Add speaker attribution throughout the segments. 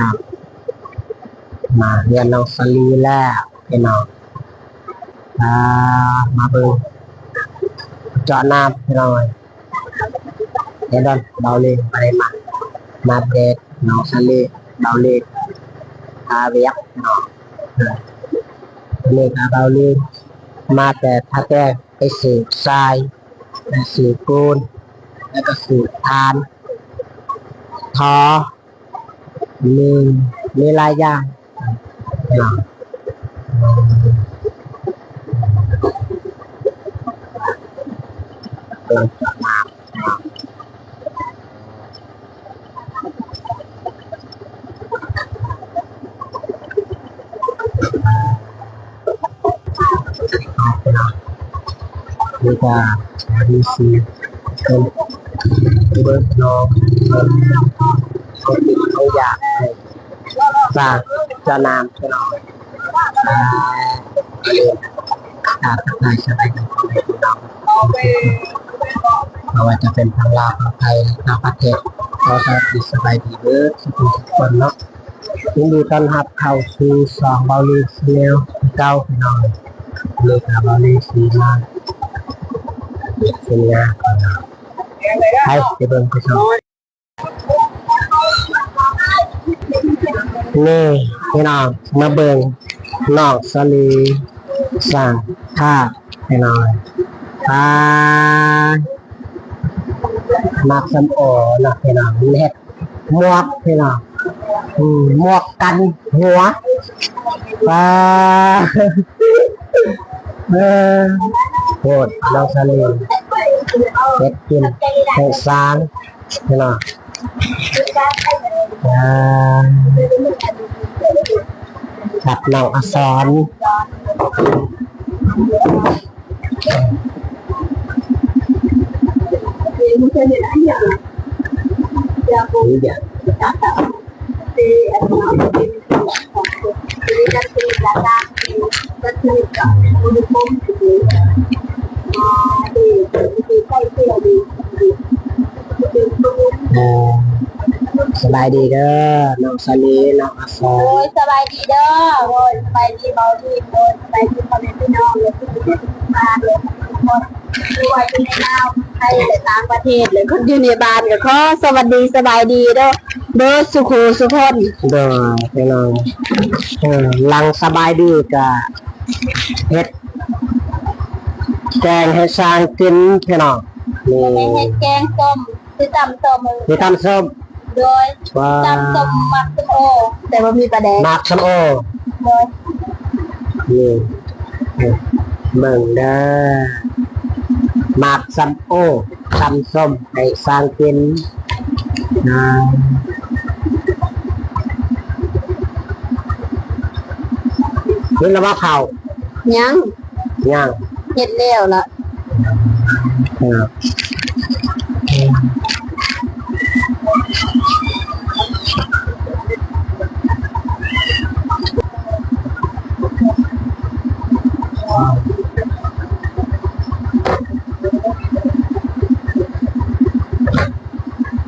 Speaker 1: ครับ มาเรียนน้องสลีแล้วพี่น้องอ่ามาเบิ่งเจาะน้ำพี่น้องเดี๋ยวดอนเบาเลยไปมามาเดทน้องสลีเบาเลยอาเวียกพี่น้องเออนี่ครับเบาเลยมาแต่ถ้าแต่ไปสืบทรายไปสืบปูนแล้วก็สืบทานทอ มีมีหลายอย่าง Dạ. กำลังจะ สร้างเจะนามพี่น้องอ่าเรียนการทักทายสบายดีพี่น้องไม่ว่าจะเป็นทางลาวทางไทยทางประเทศเราสวัสดีสบายดีเด้อทุกคนทุกคนเนาะยินดีต้อนรับเข้าสู่สองบาลีซีเนลเก้าพี่น้องเลยกับเบาลีซีมาเป็นงาก่อนเนะให้ไปเบิ่งไปชม นี่พี่น้องมาเบิ่งนอกสลีสั่งท่าไปหน่อยปลามักสมโอนะพี่น้องเล็ดหมวกพี่น้องมหมวกกันหัวปลาเออโหดนอกสลีเล็ดกินแห้งซางพี่น้องอ่า กับน้องอสรนี่เดี๋ยวเออ สบายดีเด้อน้องสลีน้องอสร
Speaker 2: โอ้ยสบายดีเด้อโอ้ยสบายดีเบาดีโอ้ยสบายดีพ่อแม่พี่น้องเลยที่อยู่ในบ้านเลยทุกคนด้วยที่ในลาวไทยและต่างประเทศเลยคนอยู่ในบ้านก็ขอสวัสดีสบายดีเด้อเด้อสุขูสุขน
Speaker 1: เด้อพี่น้องเออลังสบายดีกะเฮ็ดแกงให้สร้างกินพี่น้องนี่
Speaker 2: ไม่เฮ็ดแกงส้มคือตำส้ม
Speaker 1: ที่ทำส้ม
Speaker 2: โดย
Speaker 1: ว่า
Speaker 2: ตำส้มมักส้มโอ แต่ว่ามีปลาแดง
Speaker 1: มักส้มโอ
Speaker 2: โดย
Speaker 1: นี่เบิ่งเด้อมักส้มโอตำส้มให้สร้างกินนะนี่ละว่าเผา
Speaker 2: ยัง
Speaker 1: ย่าง
Speaker 2: เฮ็ดแล้วล่ะ
Speaker 1: เ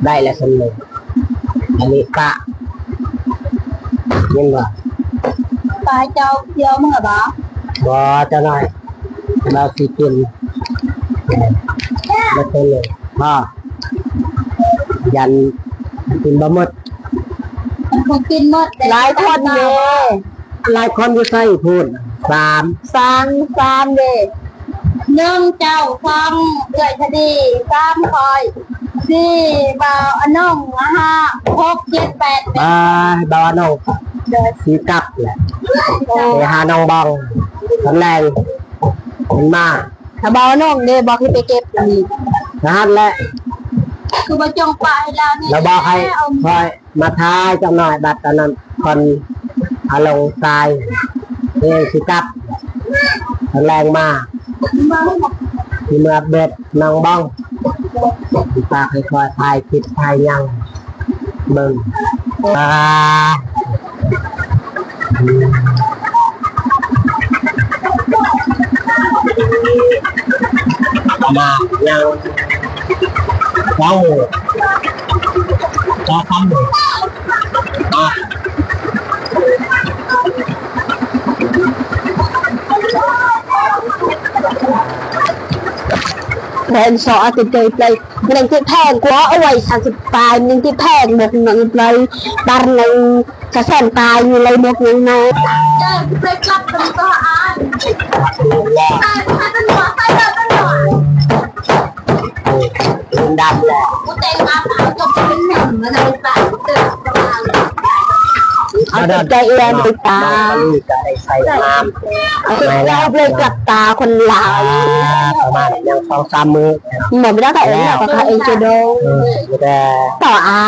Speaker 1: ได้แล้วสนุกอันนี้กะยินว่า
Speaker 2: ปลาเจ้าเที่ยวมื้อบ่
Speaker 1: บอจะหน่อยเราสิกินไม่เป็นเลยพ่อยันกินบะหมด
Speaker 2: มันคงกินหมด
Speaker 1: หลายคนเด้หลายคนอยู่ใส่พูดสาม
Speaker 2: สามสามเด้หนึ่งเจ้าสองเกิดคดีสามคอย สี่บ่าวอนงห้าหกเจ็ดแปด
Speaker 1: บายบาวน้อง
Speaker 2: เดิน
Speaker 1: สีกลับแหละไปหาน้องบองตำแหน่งมันมาก
Speaker 2: ถ้าบ่าวอนงเด้บอกให้ไปเก็บนี่
Speaker 1: นะฮะและ
Speaker 2: คือบ่จงไปแล้วนี่
Speaker 1: เราบอกให้
Speaker 2: เอา
Speaker 1: คอยมาทายจังหน่อยบัตรตอนนั้นคนเอาลงทรายเอ้สีกลับตำแรงมากที่เมื่อเบ็ดน้องบ้อง ปากค่อยๆทายคิดทายยังเบิ่งอ่ามายังเจ้าเจ้าคำ หนึ่งอะ
Speaker 2: keren so ati day play nang ti thang ko away sa si pa ning ti thang một nang play dar nang sa sen pa như lấy một nang na ja play club kan to an an ha tan wa ha ta tan wa
Speaker 1: เงินดำแหละ
Speaker 2: กูแต่งมาสาวจบเป็นหนึ่งมาเลยปะเติมประมาณ เอาแต่ใจเอียนไปตา
Speaker 1: ใส่น้ำ
Speaker 2: เอาแต่เราเลยกับตาคนลาว
Speaker 1: ประมาณยังสองสามมือ
Speaker 2: หมือนไม่ได้กับเองกับเองจะโด
Speaker 1: เออจะได้
Speaker 2: ต่อเอา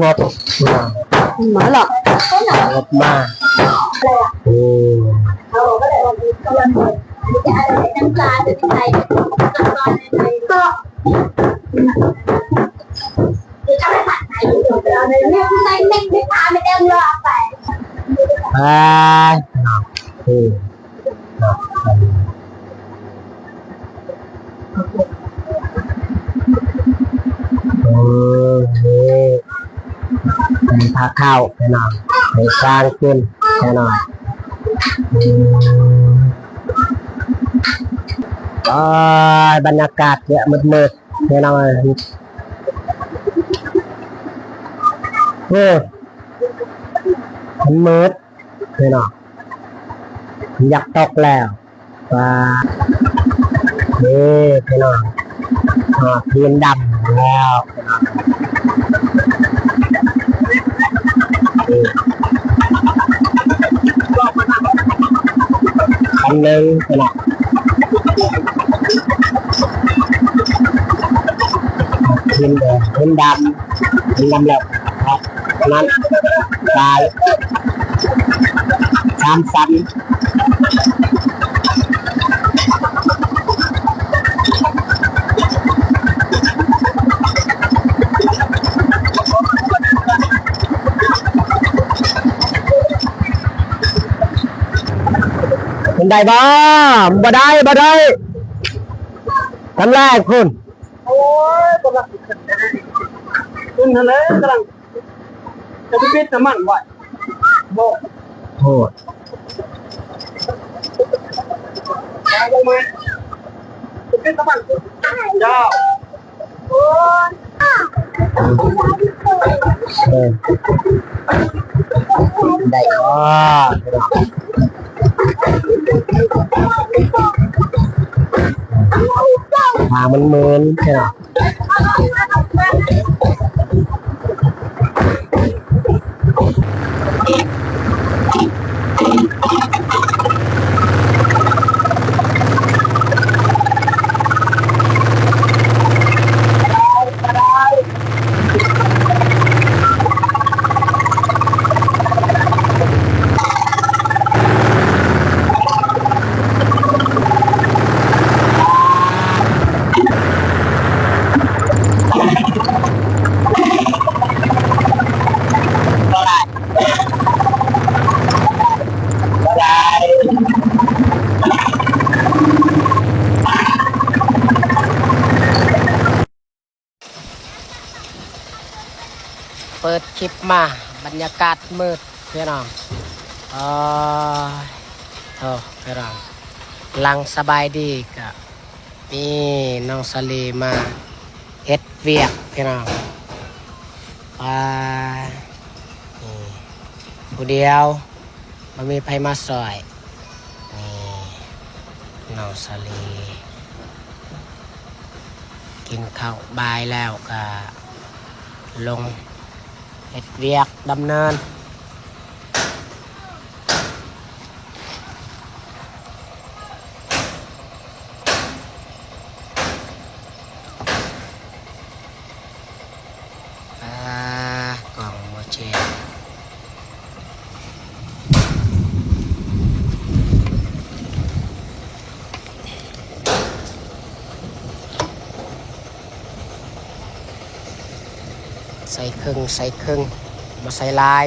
Speaker 1: งบ
Speaker 2: เหมือนหรอก
Speaker 1: งบมากโอ้
Speaker 2: เราก็ ไปเอ
Speaker 1: อโอ้ยเป็นพาเข้าแน่นอนในสร้างขึ้นแน่นอนอืมโอ้ยบรรยากาศเนี่ยมืดๆแน่นอนเออมันมืด แน่นอนอยากตกแล้วว่าเฮ้ยแน่นอนอ่าเพียนดำแล้วคันหนึ่งแน่นอนเพียนแดงเพียนดำเพียนดำแล้วครับนั้นตาย สามสันเป็นได้บ่บ่ได้บ่ได้ทำแรกคุณ
Speaker 3: โอ้ยกำลังขึ้นทะเลกำลังจะไปปิดน้ำมันไว้โบ
Speaker 1: โทษ
Speaker 3: มา ลงมาจะปิดน้ำมันเจ้า
Speaker 1: เออได้บ่ทามันเหมือนใช่ไหม เปิดคลิปมาบรรยากาศมืดพี่น้องเออโอ้พี่น้องลังสบายดีกะมีน้องสลีมาเฮ็ดเวียกพี่น้องอ่านี่ผู้เดียวมันมีไผมาซอยนี่น้องสลีกินข้าวบายแล้วก็ลง เฮ็ดเวียกดำเนิน อ่ากล่องโมเชน ใส่ครึ่งใส่ครึ่งมาใส่ลาย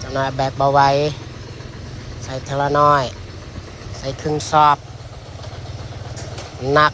Speaker 1: จะน้อยแบบเบาไว้ ใส่เทละน้อย ใส่ครึ่งซอบหนัก